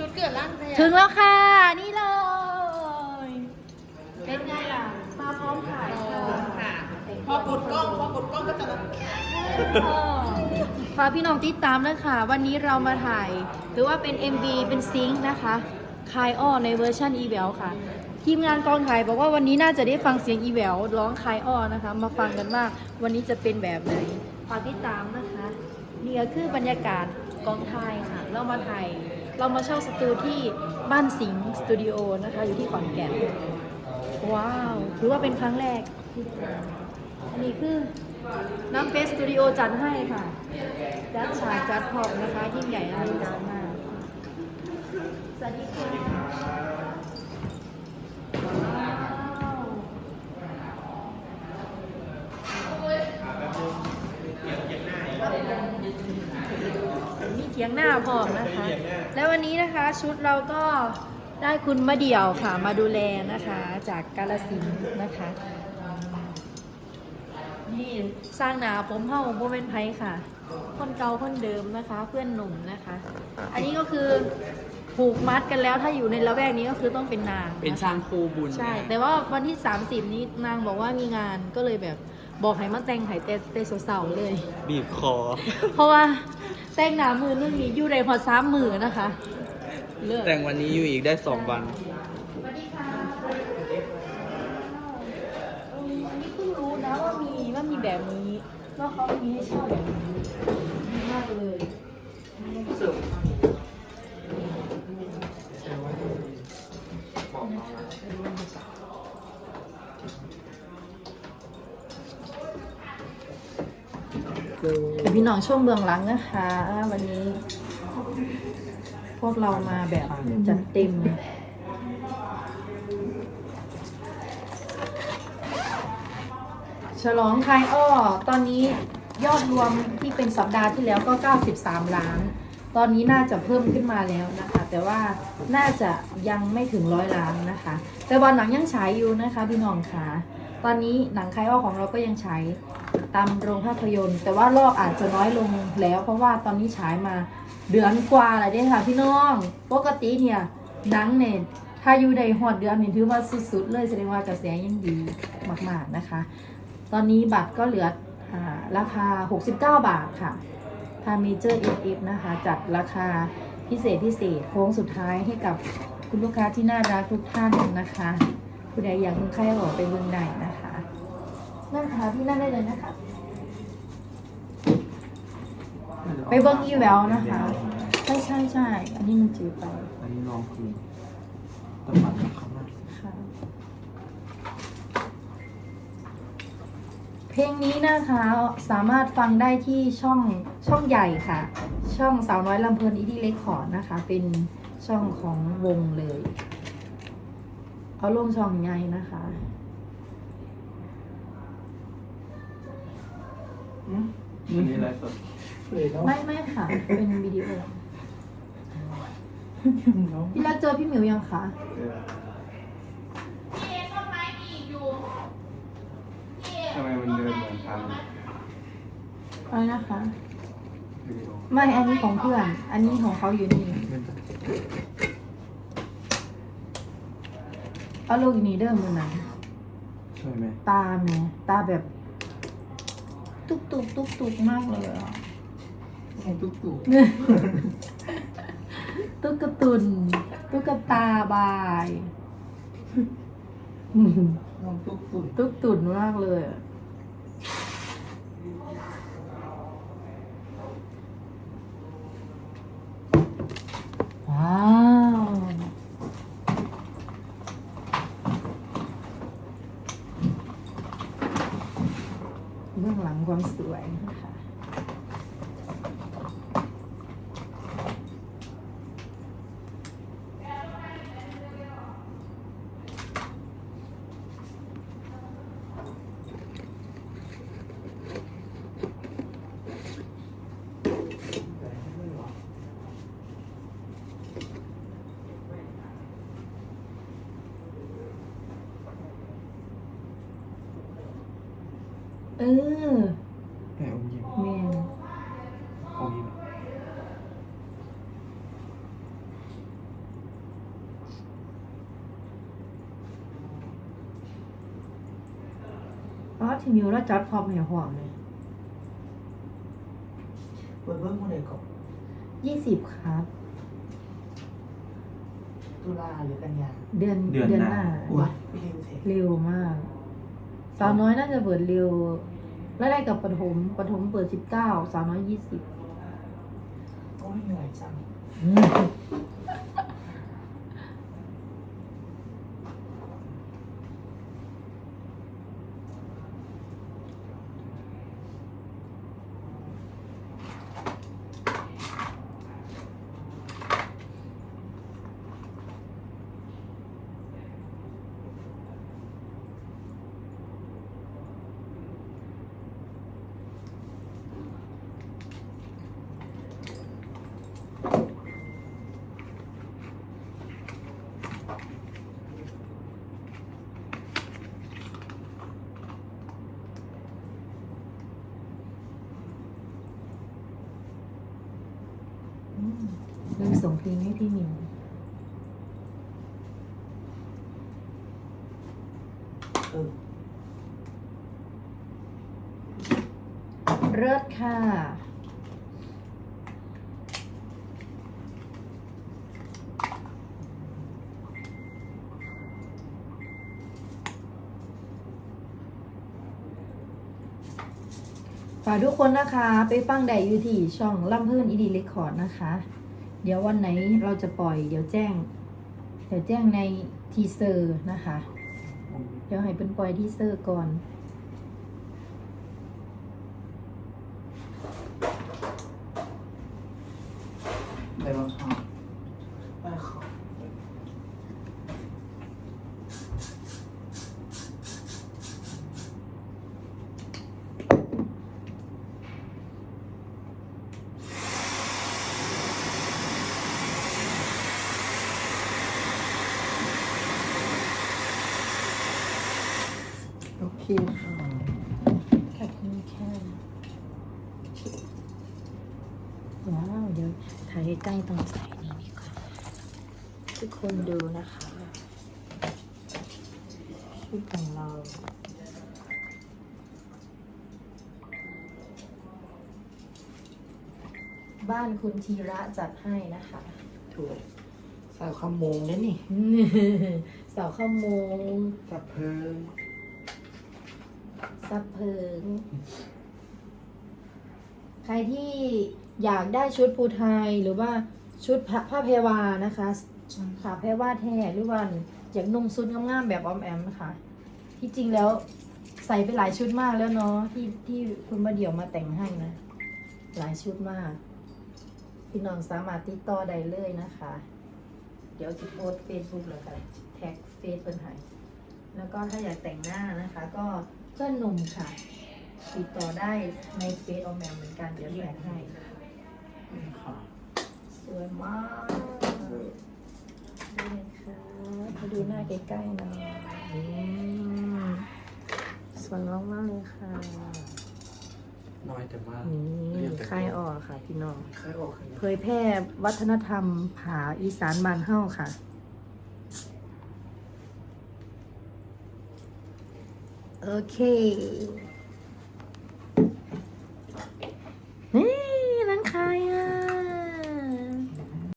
ชุดเกิดร่างแท้ถึงแล้วค่ะ นี่เลย เป็นไงล่ะ มาพร้อมขายอ๋อค่ะค่ะพอกดกล้องพอกดกล้องก็จะแบบฝากพี่น้องติดตามนะคะวันนี้เรามาถ่าย หรือว่าเป็น MV เป็นซิงค์นะคะคายอ้อในเวอร์ชันอีเวลค่ะ ทีมงานกองถ่ายบอกว่าวันนี้น่าจะได้ฟังเสียงอีเวลร้องคายอ้อนะคะ มาฟังกันว่าวันนี้จะเป็นแบบไหนฝากติดตามนะคะนี่ก็คือบรรยากาศกองถ่ายค่ะ เรามาถ่าย เรามาเช่าสตูที่บ้านสิงห์สตูดิโอนะคะ อยู่ที่ขอนแก่น ว้าวถือว่าเป็นครั้งแรกที่ทำอันนี้คือน้ำเฟสสตูดิโอจัดให้ค่ะ จัดฉากจัดพร็อพนะคะ ยิ่งใหญ่อลังการมาก สวัสดีค่ะว้าวมีเคียงหน้าพร้อมนะคะ แล้ววันนี้นะคะชุดเราก็ได้คุณมะเดี่ยวค่ะมาดูแลนะคะจากกาลสินนะคะ นี่สร้างหนาผมเผ่าโบเป็นไพค่ะ คนเก่าคนเดิมนะคะ เพื่อนหนุ่มนะคะ อันนี้ก็คือ ผูกมัดกันแล้วถ้าอยู่ในละแวกนี้ก็คือต้องเป็นนางะคะเป็นช่างคู่บุญใช่นะแต่ว่าวันที่ 30 นี้นางบอกว่ามีงานก็เลยแบบบอกให้มาแต่งไห้เตเตเสาๆเลย บีบคอ เพราะว่าแต่งหนามือนึงนี้อยู่ในพอซ้ำมือนะคะเลิศแต่งวันนี้อยู่อีกได้สองวันสวัสดีค่ะเอออันนี้เพิ่งรู้นะว่ามีว่ามีแบบนี้ว่าเขามีให้เช่าแบบนี้ดีมากเลย แต่พี่น้องช่วงเบื้องหลังนะคะ วันนี้ พวกเรามาแบบจัดเต็มฉลองคายอ้อ ตอนนี้ยอดรวมที่เป็นสัปดาห์ที่แล้วก็ 93 ล้าน ตอนนี้น่าจะเพิ่มขึ้นมาแล้วนะคะ แต่ว่าน่าจะยังไม่ถึงร้อยล้านนะคะ แต่วันหนังยังฉายอยู่นะคะ พี่น้องค่ะ ตอนนี้หนังคายอ้อของเราก็ยังฉายตามโรงภาพยนตร์ แต่ว่ารอบอาจจะน้อยลงแล้ว เพราะว่าตอนนี้ฉายมาเดือนกว่าแล้วเด้ค่ะพี่น้อง ปกติเนี่ยหนังเนี่ยถ้าอยู่ในหอดเดือนนี่ถือว่าสุดๆเลยแสดงว่ากระแสยังดีมากๆนะคะ ตอนนี้บัตรก็เหลืออราคา 69 บาทค่ะทางเมเจอร์เอฟนะคะจัดราคาพิเศษพิเศษโค้งสุดท้ายให้กับคุณลูกค้าที่น่ารักทุกท่านนะคะ ผู้ใดอยากคุณใครออกไปเมืองใดนะคะ นั่งค่ะพี่นั่งได้เลยนะคะ ไปเบิ้งอีแววนะคะ ใช่ใช่ใช่อันนี้มันจืดไป อันนี้ลองคือต้องปัดเขามาค่ะเพลงนี้นะคะสามารถฟังได้ที่ช่องช่องใหญ่ค่ะ ช่องสาวน้อยลำเพลินอีดีเล็กคอร์ดนะคะ เป็นช่องของวงเลย เอาลงช่องใหญ่นะคะอันนี้อะไรสดไม่ไม่ค่ะ เป็นวิดีโอพี่รักเจอพี่หมิวยังคะทำไมมันเดินเหมือนทางอะไรนะคะวิดีโอไม่อันนี้ของเพื่อน อันนี้ของเขาอยู่นี่ เอาลูกอีนี่เดิมมือนั้นใช่ไหมตาแม่ตาแบบ ตุกตุกตุกตุกมากเลยอะตุ๊กตุ๊กตุ๊กกระตุนตุ๊กกระตาบายน้องตุ๊กตุ๊ก ตุ๊กตุนมากเลยอะว้าวเบื้องหลัง ความสวยนะคะเออ แม่อมยิ้ม แม่น อมยิ้ม ที่มิวแล้วจัดพร้อมให้หอมเลยเปิดเบิ้งเมื่อไหร่ก่อนยี่สิบครับ ตุลาหรือกันยาเดือนเดือนหน้า อุ้ยไม่เร็วเทเร็วมาก สาวน้อยน่าจะเปิดเร็วแล้วได้กับปฐมปฐมเปิดสิบเก้าสาวน้อยยี่สิบโอ้ยเหนื่อยจัง อืมลืมส่งเพลงให้พี่มิวเออเลิศค่ะากทุกคนนะคะไปฟังได้อยู่ที่ช่องล่ำเพื่อนอีดีเรคคอร์ดนะคะ เดี๋ยววันไหนเราจะปล่อยเดี๋ยวแจ้ง เดี๋ยวแจ้งในทีเซอร์นะคะ เดี๋ยวให้เป็นปล่อยทีเซอร์ก่อน ไปบ้างครับไปครับ โอเคค่ะขอบคุณค่ะว้าวเดี๋ยวถ่ายใกล้ๆตรงใส่นี่ดีกว่าทุกคนดูนะคะชุดของเราบ้านคุณธีระจัดให้นะคะ ถูกสาวขโมงเนี่ยนี่เสาวข้าวโมง สับเพลิง ซับเพิง ใครที่อยากได้ชุดภูไทยหรือว่าชุดผ้าเพวานะคะขาเพวาแท้หรือว่าอยากนุ่งชุดง่ามๆแบบออมแอมนะคะ ที่จริงแล้วใส่ไปหลายชุดมากแล้วเนาะที่ที่คุณมาเดี่ยวมาแต่งให้นะ หลายชุดมาก พี่น้องสามารถติดต่อได้เลยนะคะ เดี๋ยวจะโพสเฟซบุ๊กแล้วกันแท็กเฟซเพิ่นให้แล้วก็ถ้าอยากแต่งหน้านะคะ ก็ พื่อนหนุ่มค่ะ ติดต่อได้ในเฟซออมแอมเหมือนกันเดี๋ยวแท็กให้นี่ค่ะสวยมากนี่ค่ะมาดูหน้าใกล้ๆหน่อยอืมสวยมากๆเลยค่ะน้อยแต่ว่านี่ค่ายออกค่ะพี่น้องใครออกใครเผยแพร่วัฒนธรรมผาอีสานบานเฮ้าค่ะ โอเค